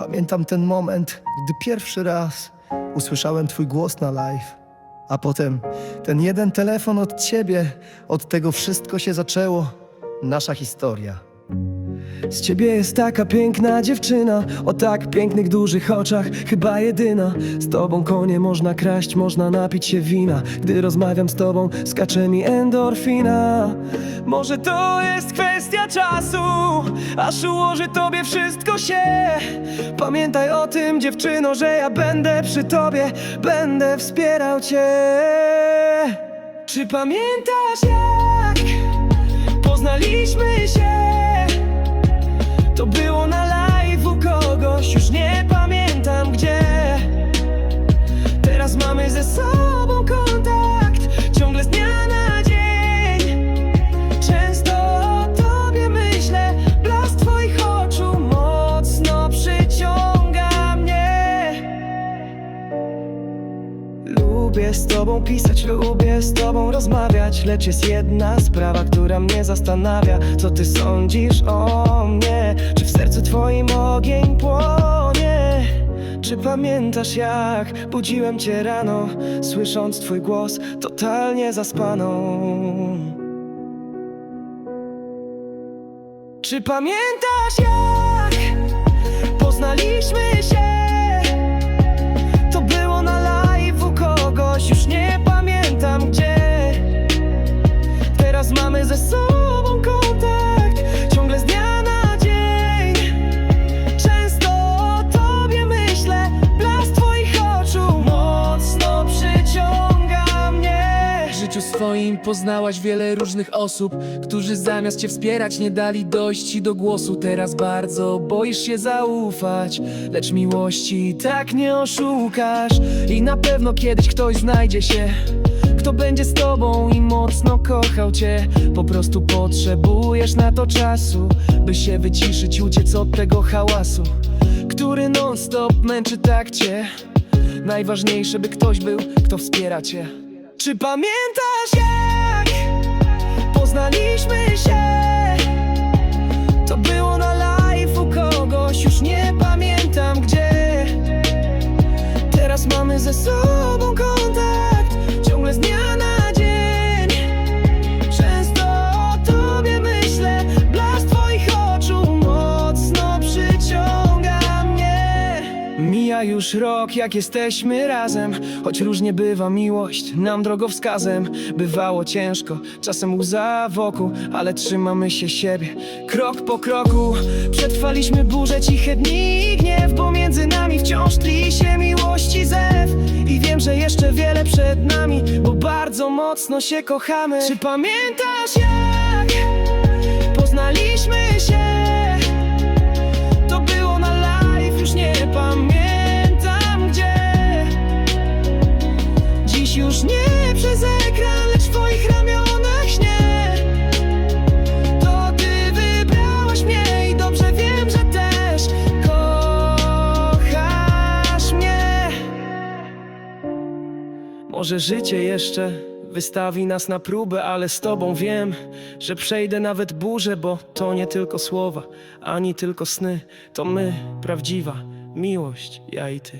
Pamiętam ten moment, gdy pierwszy raz usłyszałem Twój głos na live, a potem ten jeden telefon od Ciebie. Od tego wszystko się zaczęło. Nasza historia. Z ciebie jest taka piękna dziewczyna O tak pięknych, dużych oczach Chyba jedyna. Z tobą konie można kraść Można napić się wina. Gdy rozmawiam z tobą Skacze mi endorfina. Może to jest kwestia czasu Aż ułoży tobie wszystko się. Pamiętaj o tym dziewczyno Że ja będę przy tobie Będę wspierał cię. Czy pamiętasz jak Poznaliśmy się to było na live u kogoś, już nie pamiętam gdzie. Teraz mamy ze sobą kontakt, ciągle z dnia na dzień. Często o tobie myślę, blask twoich oczu mocno przyciąga mnie. Lubię z tobą pisać, lubię z tobą rozmawiać Lecz jest jedna sprawa, która mnie zastanawia. Co ty sądzisz o mnie? Twoim ogień płonie? Czy pamiętasz jak budziłem cię rano Słysząc twój głos totalnie zaspaną Czy pamiętasz jak poznaliśmy się? Życiu swoim poznałaś wiele różnych osób, którzy zamiast cię wspierać nie dali dojść ci do głosu. Teraz bardzo boisz się zaufać, lecz miłości tak nie oszukasz. I na pewno kiedyś ktoś znajdzie się, kto będzie z tobą i mocno kochał cię. Po prostu potrzebujesz na to czasu, by się wyciszyć, uciec od tego hałasu, który non-stop męczy tak cię. Najważniejsze, by ktoś był, kto wspiera cię. Czy pamiętasz jak poznaliśmy się? To było na live u kogoś, już nie pamiętam gdzie Teraz mamy ze sobą kontakt, Mija już rok, jak jesteśmy razem. Choć różnie bywa miłość, nam drogowskazem. Bywało ciężko, czasem łza wokół Ale trzymamy się siebie, krok po kroku. Przetrwaliśmy burze, ciche dni i gniew Pomiędzy nami wciąż tli się miłości zew. I wiem, że jeszcze wiele przed nami Bo bardzo mocno się kochamy. Czy pamiętasz jak poznaliśmy się? Może życie jeszcze wystawi nas na próbę, ale z tobą wiem, że przejdę nawet burzę, bo to nie tylko słowa, ani tylko sny, to my, prawdziwa miłość, ja i ty.